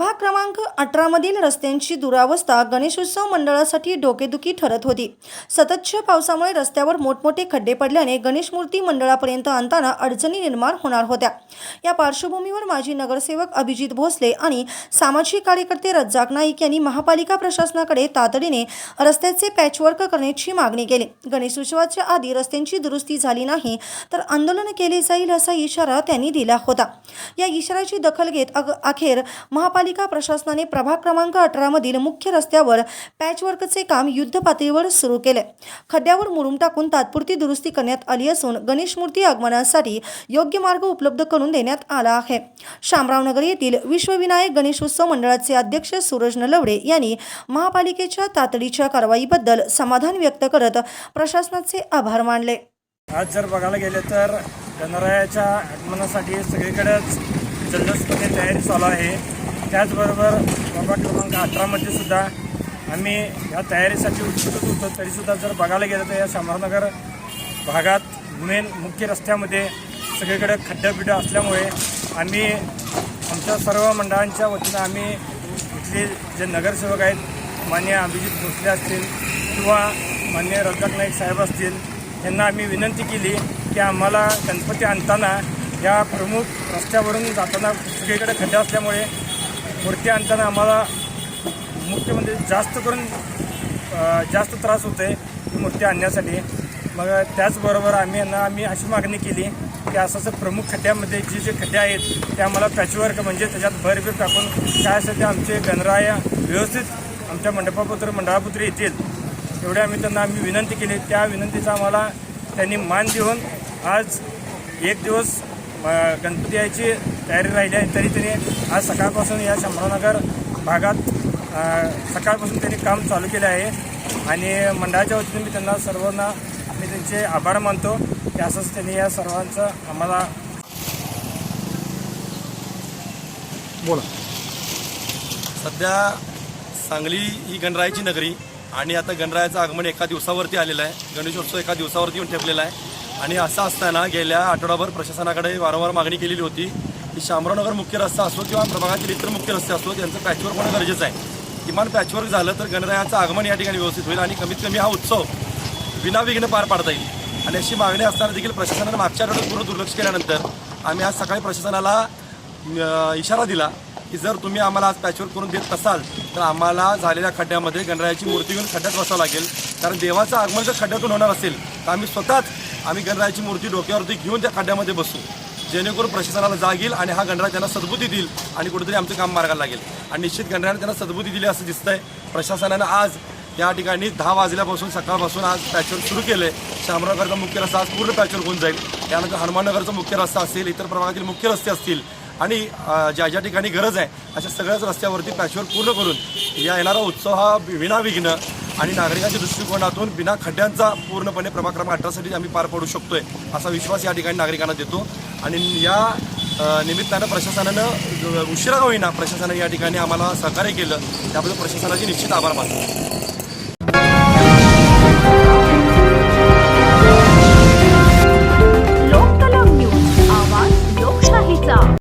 अठरामधील रस्त्यांची दुरावस्था गणेशोत्सव मंडळासाठी डोकेदुखी ठरत होती. सततच्या पावसामुळे रस्त्यावर मोठमोठे खड्डे पडल्याने गणेश मूर्ती मंडळापर्यंत आणताना अडचणी निर्माण होणार होत्या. या पार्श्वभूमीवर माजी नगरसेवक अभिजित भोसले आणि सामाजिक कार्यकर्ते रज्जाक नाईक यांनी महापालिका प्रशासनाकडे तातडीने रस्त्याचे पॅचवर्क करण्याची मागणी केली. गणेशोत्सवाच्या आधी रस्त्यांची दुरुस्ती झाली नाही तर आंदोलन केले जाईल असा इशारा त्यांनी दिला होता. या इशाऱ्याची दखल घेत अग अखेर महापालिका प्रशासनाने प्रभाग क्रमांक अठरामधील मुख्य रस्त्यावर पॅचवर्कचे काम युद्धपातळीवर सुरू केले. खड्ड्यावर मुरुम टाकून तात्पुरती दुरुस्ती करण्यात आली असून गणेश मूर्ती आगमनासाठी योग्य मार्ग उपलब्ध करून देण्यात आला आहे. शामरावनगर येथील विश्वविनायक गणेशोत्सव मंडळाचे अध्यक्ष सूरज नलवडे यांनी महापालिकेच्या तातडीच्या कारवाईबद्दल समाधान व्यक्त करत प्रशासनाचे आभार मानले. आज जर बघायला गेले तर गणरायाच्या आगमनासाठी सगळीकडेच जल्लोषपणे तयारी चालू आहे. त्याचबरोबर बाबा क्रमांक अठरामध्ये सुद्धा आम्ही या तयारीसाठी उत्सुकच होतो. तरीसुद्धा जर बघायला गेलं तर या शंभरनगर भागात मेन मुख्य रस्त्यामध्ये सगळीकडे खड्डे असल्यामुळे आम्ही आमच्या सर्व मंडळांच्या वतीनं आम्ही इथले जे नगरसेवक आहेत मान्य अभिजित भोसले असतील किंवा मान्य रजाक नाईक साहेब असतील यांना आम्ही विनंती केली की आम्हाला गणपती आणताना या प्रमुख रस्त्यावरून जाताना सगळीकडे खड्डे असल्यामुळे मूर्ती आणताना आम्हाला मुख्य म्हणजे जास्त करून जास्त त्रास होतो आहे ही मूर्ती आणण्यासाठी. मग त्याचबरोबर आम्ही यांना आम्ही अशी मागणी केली की असं असं प्रमुख खड्ड्यामध्ये जे जे खड्डे आहेत ते आम्हाला पॅचवर्क म्हणजे त्याच्यात भरभीर टाकून काय असेल ते आमचे गणराया व्यवस्थित आमच्या मंडपापुत्र मंडळापुत्र येतील. एवढे आम्ही त्यांना आम्ही विनंती केली. त्या विनंतीचा आम्हाला त्यांनी मान देऊन आज एक दिवस गणपती यायची तयारी राहिली आहे. तरी त्यांनी आज सकाळपासून या शंभरनगर भागात सकाळपासून त्यांनी काम चालू केले आहे. आणि मंडळाच्या वतीने मी त्यांना सर्वांना मी त्यांचे आभार मानतो. की असंच त्यांनी या सर्वांचं आम्हाला बोला. सध्या सांगली ही गणरायाची नगरी आणि आता गणरायाचं आगमन एका दिवसावरती आलेलं आहे. गणेशोत्सव एका दिवसावरती येऊन ठेपलेला आहे. आणि असं असताना गेल्या आठवडाभर प्रशासनाकडे वारंवार मागणी केलेली होती की शामरावनगर मुख्य रस्ता असो किंवा प्रभागातील इतर मुख्य रस्ते असो त्यांचं पॅचवर्क होणं गरजेचं आहे. किमान पॅचवर्क झालं तर गणरायाचं आगमन या ठिकाणी व्यवस्थित होईल आणि कमीत कमी हा उत्सव विनाविघ्न पार पाडता येईल. आणि अशी मागणी असताना देखील प्रशासनानं मागच्या आठवड्यात पूर्ण दुर्लक्ष केल्यानंतर आम्ही आज सकाळी प्रशासनाला इशारा दिला की जर तुम्ही आम्हाला आज पॅचवर करून देत असाल तर आम्हाला झालेल्या खड्ड्यामध्ये गणरायाची मूर्ती घेऊन खड्ड्यात बसावं लागेल. कारण देवाचं आगमन जर खड्ड्यातून होणार असेल तर आम्ही स्वतःच आम्ही गणरायाची मूर्ती डोक्यावरती घेऊन त्या खड्ड्यामध्ये बसू. जेणेकरून प्रशासनाला जाग येईल आणि हा गणराय त्यांना सद्बुद्धी देईल आणि कुठेतरी आमचं काम मार्गाला लागेल. आणि निश्चित गणरायाने त्यांना सद्बुद्धी दिली असं दिसतंय. प्रशासनानं आज या ठिकाणी दहा वाजल्यापासून सकाळपासून आज पॅचवर सुरू केलं आहे शामरावनगरचा मुख्य रस्ता आज पूर्ण पॅचवर होऊन जाईल. त्यानंतर हनुमाननगरचा मुख्य रस्ता असेल इतर प्रभागातील मुख्य रस्ते असतील आणि ज्या ज्या ठिकाणी गरज आहे अशा सगळ्याच रस्त्यावरती पॅचवर्क पूर्ण करून या येणारा उत्सव हा विनाविघ्न आणि नागरिकांच्या दृष्टिकोनातून बिना खड्ड्यांचा पूर्णपणे प्रभाग क्रमांक अठरासाठी आम्ही पार पडू शकतोय असा विश्वास या ठिकाणी नागरिकांना देतो. आणि या निमित्तानं प्रशासनानं उशिरा होईना प्रशासनाने या ठिकाणी आम्हाला सहकार्य केलं. त्याबद्दल प्रशासनाचे निश्चित आभार मानतो.